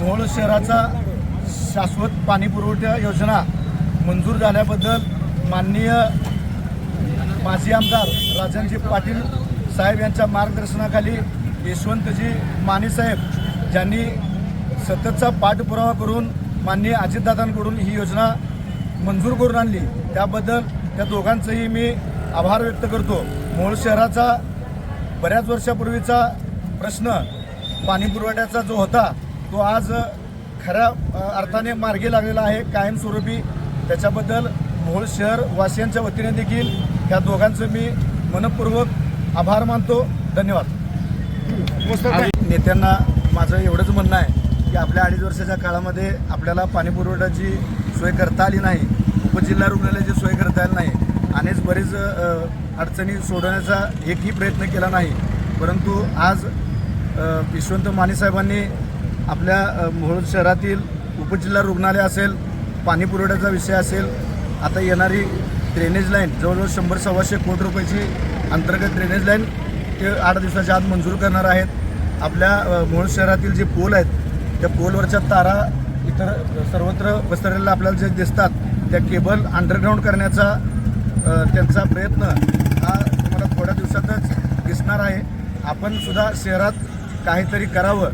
शहराचा शाश्वत पाणीपुरवठा योजना मंजूर झाल्याबद्दल माननीय माजी आमदार राजनजी पाटील साहेब यांच्या मार्गदर्शनाखाली यशवंतजी मानेसाहेब ज्यांनी सततचा पाठपुरावा करून माननीय अजितदादांकडून ही योजना मंजूर करून आणली. त्याबद्दल त्या दोघांचंही मी आभार व्यक्त करतो. मोहोळ शहराचा बऱ्याच वर्षापूर्वीचा प्रश्न पाणीपुरवठ्याचा जो होता तो आज खऱ्या अर्थाने मार्गी लागलेला आहे कायमस्वरूपी. त्याच्याबद्दल मोहोळ शहर वासियांच्या वतीने देखील या दोघांचं मी मनपूर्वक आभार मानतो. धन्यवाद. नेत्यांना माझं एवढंच म्हणणं आहे की आपल्या अडीच वर्षाच्या काळामध्ये आपल्याला पाणी पुरवठ्याची सोय करता आली नाही. उपजिल्हा रुग्णालयाची सोय करता आली नाही. आणि बरेच अडचणी सोडवण्याचा एकही प्रयत्न केला नाही. परंतु आज यशवंत मानेसाहेबांनी आपल्या मोहोळ शहरातील उपजिल्हा रुग्णालय असेल पाणी पुरवठ्याचा विषय असेल आता येणारी ड्रेनेज लाईन जवळजवळ शंभर सव्वाशे कोटी रुपयाची अंतर्गत ड्रेनेज लाईन ते आठ दिवसाच्या आत मंजूर करणार आहेत. आपल्या अ, मोहोळ शहरातील जे पोल आहेत त्या पोलवरच्या तारा इतर सर्वत्र पसरलेल्या आपल्याला जे दिसतात त्या केबल अंडरग्राऊंड करण्याचा त्यांचा प्रयत्न हा तुम्हाला थोड्या दिवसातच दिसणार आहे. आपण सुद्धा शहरात काहीतरी करावं.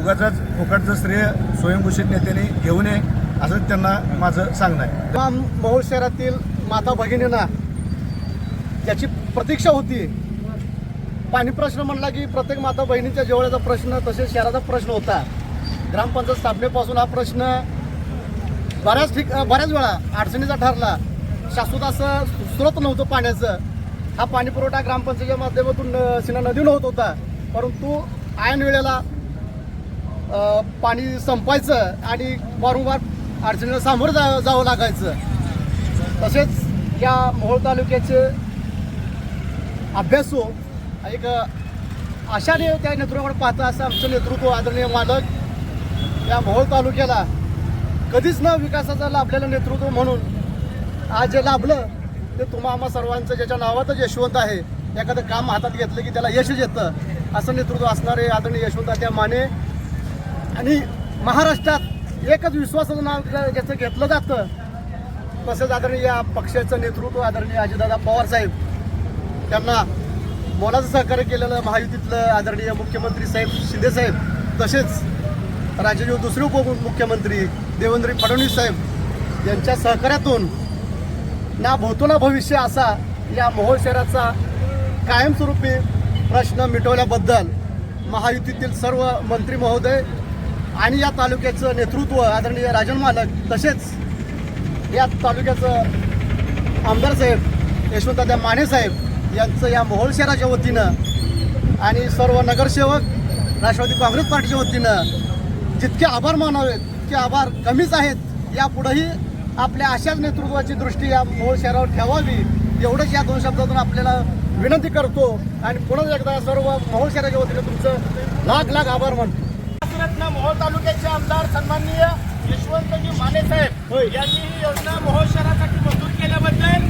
उगाच फुकटचं श्रेय स्वयंघोषित नेत्यांनी घेऊ नये असं त्यांना माझं सांगणं आहे. तमाम शहरातील माता भगिनींना ज्याची प्रतीक्षा होती पाणी प्रश्न म्हणला की प्रत्येक माता बहिणीच्या जेवळ्याचा प्रश्न तसेच शहराचा प्रश्न होता. ग्रामपंचायत स्थापनेपासून हा प्रश्न बऱ्याच ठिक बऱ्याच वेळा अडचणीचा ठरला. शाश्वत असं स्रोत नव्हतं पाण्याचं. हा पाणीपुरवठा ग्रामपंचायतीच्या माध्यमातून अ, सिना नदीनं होत होता. परंतु ऐन वेळेला पाणी संपायचं आणि वारंवार अडचणीला सामोरं जा जावं लागायचं. तसेच या मोहोळ तालुक्याचे अभ्यासू एक आशाने त्या नेतृत्वाकडे पाहता असं आमचं नेतृत्व आदरणीय मालक या मोहोळ तालुक्याला कधीच न विकासाचं लाभलेलं नेतृत्व म्हणून आज जे लाभलं ते तुम्हा आम्हा सर्वांचं ज्याच्या नावातच यशवंत आहे एखादं काम हातात घेतलं की त्याला यशच येतं असं नेतृत्व असणारे आदरणीय यशवंत त्या माने आणि महाराष्ट्रात एकच विश्वासाचं नाव ज्याचं घेतलं जातं तसंच आदरणीय या पक्षाचं नेतृत्व आदरणीय अजितदादा पवार साहेब. त्यांना मोलाचं सहकार्य केलेलं महायुतीतलं आदरणीय मुख्यमंत्री साहेब शिंदे साहेब तसेच राज्याचे दुसरे उपमुख्यमंत्री देवेंद्र फडणवीस साहेब यांच्या सहकार्यातून ना भवतो ना भविष्य असा या मोहोळ शहराचा कायमस्वरूपी प्रश्न मिटवल्याबद्दल महायुतीतील सर्व मंत्री महोदय आणि या तालुक्याचं नेतृत्व आदरणीय राजन मालक तसेच या तालुक्याचं आमदार साहेब यशवंतदादा माने साहेब यांचं या मोहोळ शहराच्या वतीनं आणि सर्व नगरसेवक राष्ट्रवादी काँग्रेस पार्टीच्या वतीनं जितके आभार मानावेत तितके आभार कमीच आहेत यापुढेही आपल्या अशाच नेतृत्वाची दृष्टी या मोहोळ शहरावर ठेवावी एवढंच या दोन शब्दातून आपल्याला विनंती करतो. आणि पुन्हा एकदा सर्व मोहोळ शहराच्या वतीनं तुमचं लाख लाख आभार मानतो. भारतरत्न मोहोळ तालुक्याचे आमदार सन्माननीय यशवंतजी माने साहेब यांनी ही योजना मोहोळ शहरासाठी मंजूर केल्याबद्दल